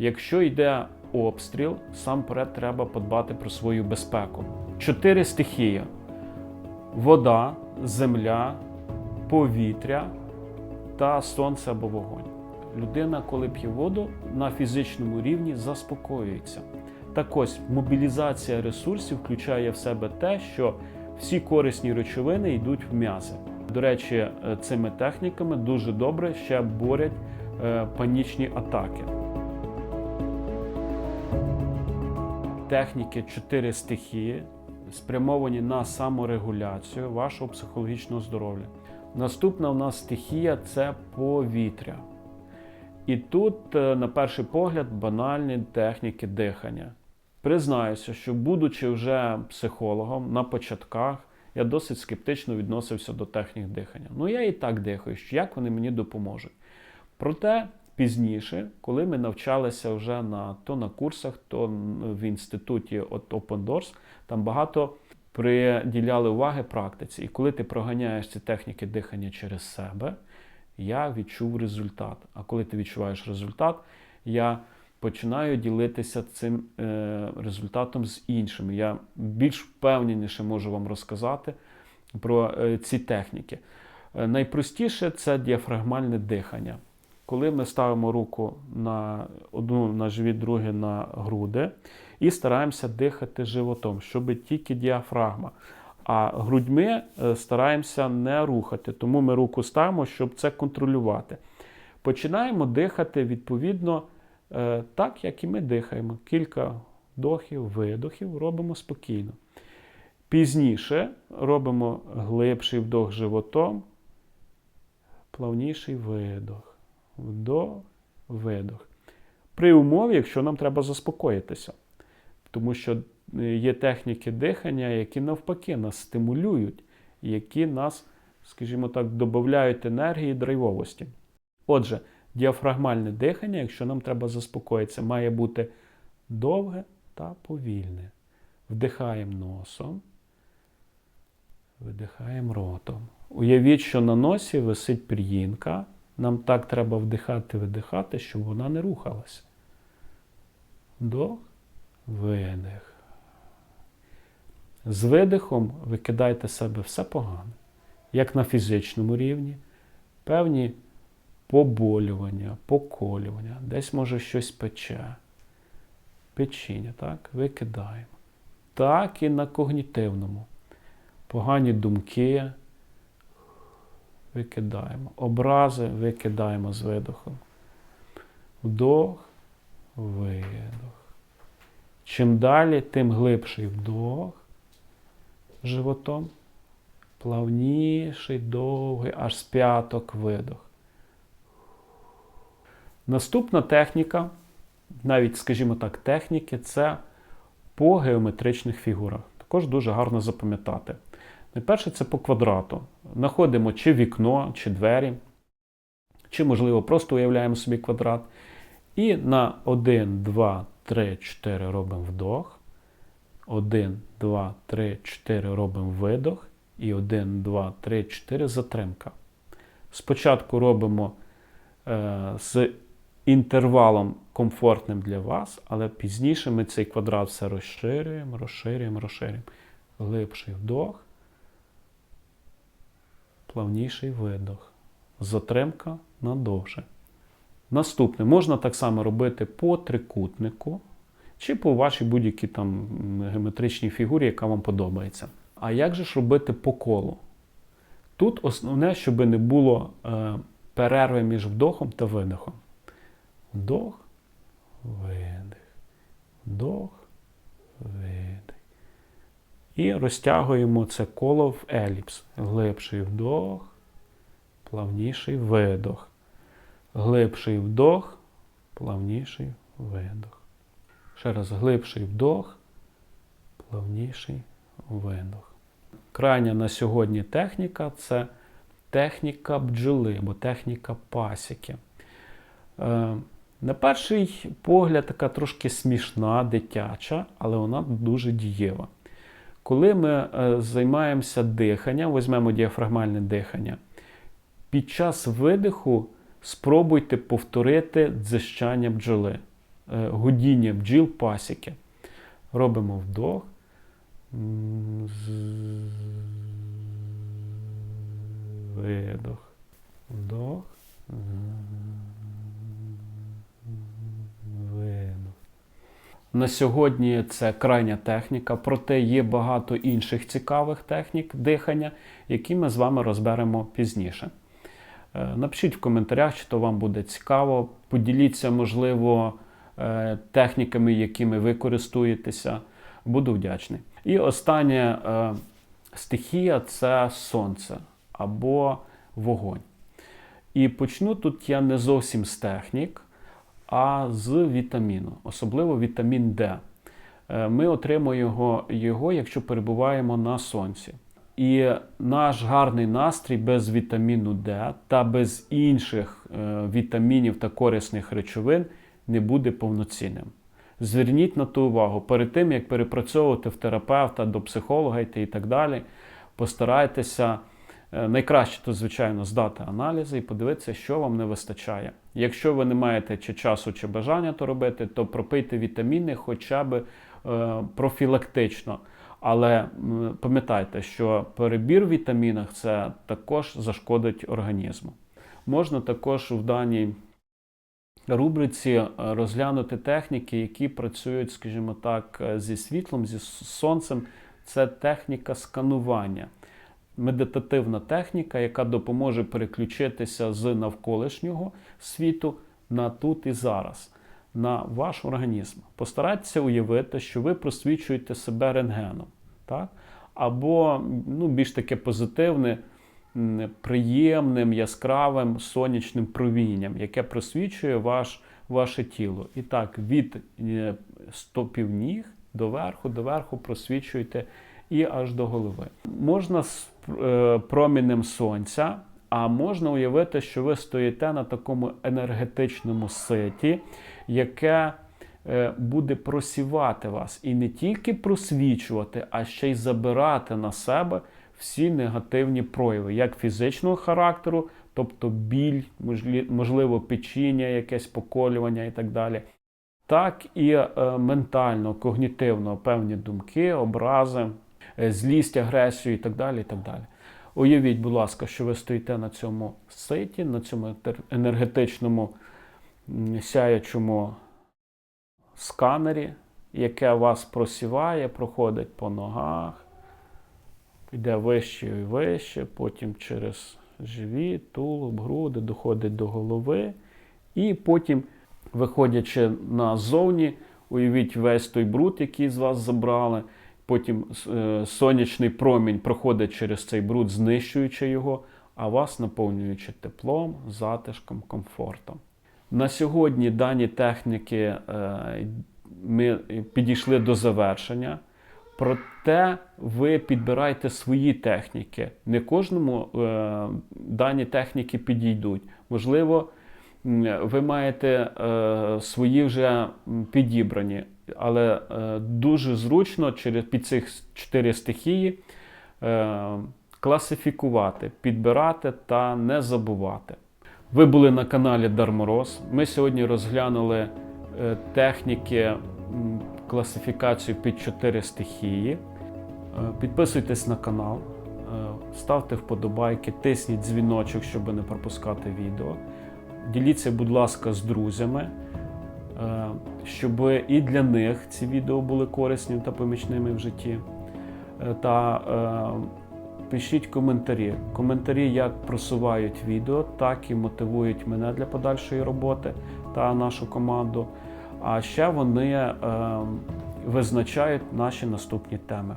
Якщо йде обстріл, сам перед треба подбати про свою безпеку. Чотири стихії: вода, земля, повітря та сонце або вогонь. Людина, коли п'є воду, на фізичному рівні заспокоюється. Так ось мобілізація ресурсів включає в себе те, що всі корисні речовини йдуть в м'язи. До речі, е, цими техніками дуже добре ще борять е, панічні атаки. Техніки чотири стихії спрямовані на саморегуляцію вашого психологічного здоров'я. Наступна у нас стихія це повітря. І тут, е, на перший погляд, банальні техніки дихання. Признаюся, що, будучи вже психологом на початках, я досить скептично відносився до технік дихання. Ну, я і так дихаю, що як вони мені допоможуть. Проте пізніше, коли ми навчалися вже на, то на курсах, то в інституті от Open Doors, там багато приділяли уваги практиці. І коли ти проганяєш ці техніки дихання через себе, я відчув результат. А коли ти відчуваєш результат, я починаю ділитися цим е, результатом з іншими. Я більш впевненіше можу вам розказати про е, ці техніки. Е, найпростіше це діафрагмальне дихання. Коли ми ставимо руку на одну на живіт, другу на груди і стараємося дихати животом, щоб тільки діафрагма. А грудьми е, стараємося не рухати, тому ми руку ставимо, щоб це контролювати. Починаємо дихати відповідно е, так, як і ми дихаємо. Кілька вдохів, видохів робимо спокійно. Пізніше робимо глибший вдох животом, плавніший видох. Вдох, видох. При умові, якщо нам треба заспокоїтися. Тому що е, є техніки дихання, які навпаки нас стимулюють, які нас, скажімо так, додають енергії і драйвовості. Отже, діафрагмальне дихання, якщо нам треба заспокоїтися, має бути довге та повільне. Вдихаємо носом, видихаємо ротом. Уявіть, що на носі висить пір'їнка. Нам так треба вдихати, видихати, щоб вона не рухалася. Вдох, видих. З видихом викидайте себе все погане, як на фізичному рівні, певні поболювання, поколювання, десь може щось пече, печіння, так, викидаємо. Так і на когнітивному. Погані думки викидаємо. Образи викидаємо з видохом. Вдох, видох. Чим далі, тим глибший вдох животом, плавніший, довгий, аж з п'яток видох. Наступна техніка, навіть, скажімо так, техніки, це по геометричних фігурах. Також дуже гарно запам'ятати. Найперше це по квадрату. Знаходимо чи вікно, чи двері, чи, можливо, просто уявляємо собі квадрат. І на 1, 2, 3, 4 робимо вдох. 1, 2, 3, 4 робимо видох. І 1, 2, 3, 4 затримка. Спочатку робимо е, з інтервалом комфортним для вас, але пізніше ми цей квадрат все розширюємо, розширюємо, розширюємо. Глибший вдох плавніший видох. Затримка надовше. Наступне можна так само робити по трикутнику чи по вашій будь-якій там геометричній фігурі, яка вам подобається. А як же ж робити по колу? Тут основне, щоб не було е, перерви між вдохом та видохом. Вдох, видих, вдох, видих. І розтягуємо це коло в еліпс. Глибший вдох, плавніший видох. Глибший вдох, плавніший видох. Ще раз глибший вдох, плавніший видох. Крайня на сьогодні техніка це техніка бджоли або техніка пасіки. Е, на перший погляд, така трошки смішна, дитяча, але вона дуже дієва. Коли ми е, займаємося диханням, візьмемо діафрагмальне дихання, під час видиху спробуйте повторити дзищання бджоли. е, гудіння бджіл пасіки. Робимо вдох. Видох. Вдох. Видох. На сьогодні це крайня техніка, проте є багато інших цікавих технік дихання, які ми з вами розберемо пізніше. Е, Напишіть в коментарях, чи то вам буде цікаво. Поділіться, можливо, е, техніками, якими ви користуєтеся. Буду вдячний. І остання е, стихія це сонце або вогонь. І почну тут я не зовсім з технік, а з вітаміну, особливо вітамін Д. Е, Ми отримуємо його, якщо перебуваємо на сонці. І наш гарний настрій без вітаміну Д та без інших е, вітамінів та корисних речовин не буде повноцінним. Зверніть на ту увагу перед тим, як перепрацьовувати в терапевта до психолога і так далі. Постарайтеся найкраще то, звичайно, здати аналізи і подивитися, що вам не вистачає. Якщо ви не маєте чи часу, чи бажання то робити, то пропийте вітаміни хоча б е, профілактично. Але пам'ятайте, що перебір в вітамінах це також зашкодить організму. Можна також в даній рубриці е, розглянути техніки, які працюють, скажімо так, е, зі світлом, зі сонцем. Це техніка сканування. Медитативна техніка, яка допоможе переключитися з навколишнього світу на тут і зараз, на ваш організм. Постарайтеся уявити, що ви просвічуєте себе рентгеном, так? або ну, більш таке позитивне, приємним, яскравим сонячним провінням, яке просвічує ваш, ваше тіло. І так, від е, стопів ніг до верху, до верху просвічуєте і аж до голови. Можна промінем сонця, а можна уявити, що ви стоїте на такому енергетичному ситі, яке е, буде просівати вас і не тільки просвічувати, а ще й забирати на себе всі негативні прояви, як фізичного характеру, тобто біль, можливо, печіння, якесь поколювання і так далі, так і е, ментально, когнітивно певні думки, образи, е, злість, агресію і так далі. і так далі. Уявіть, будь ласка, що ви стоїте на цьому ситі, на цьому енергетичному сяючому сканері, яке вас просіває, проходить по ногах, йде вище і вище, потім через живіт, тулуб, груди, доходить до голови. І потім, виходячи назовні, уявіть весь той бруд, який з вас забрали. Потім е, сонячний промінь проходить через цей бруд, знищуючи його, а вас наповнюючи теплом, затишком, комфортом. На сьогодні дані техніки е, ми підійшли до завершення. Проте ви підбирайте свої техніки. Не кожному е, дані техніки підійдуть. Можливо, ви маєте е, свої вже підібрані, але е, дуже зручно через під цих чотири стихії е, класифікувати, підбирати та не забувати. Ви були на каналі Дармороз. Ми сьогодні розглянули техніки класифікацію під чотири стихії. Підписуйтесь на канал, ставте вподобайки, тисніть дзвіночок, щоб не пропускати відео. Діліться, будь ласка, з друзями, е, щоб і для них ці відео були корисні та помічними в житті. Е, Та е, пишіть коментарі. Коментарі як просувають відео, так і мотивують мене для подальшої роботи та нашу команду. А ще вони визначають наші наступні теми.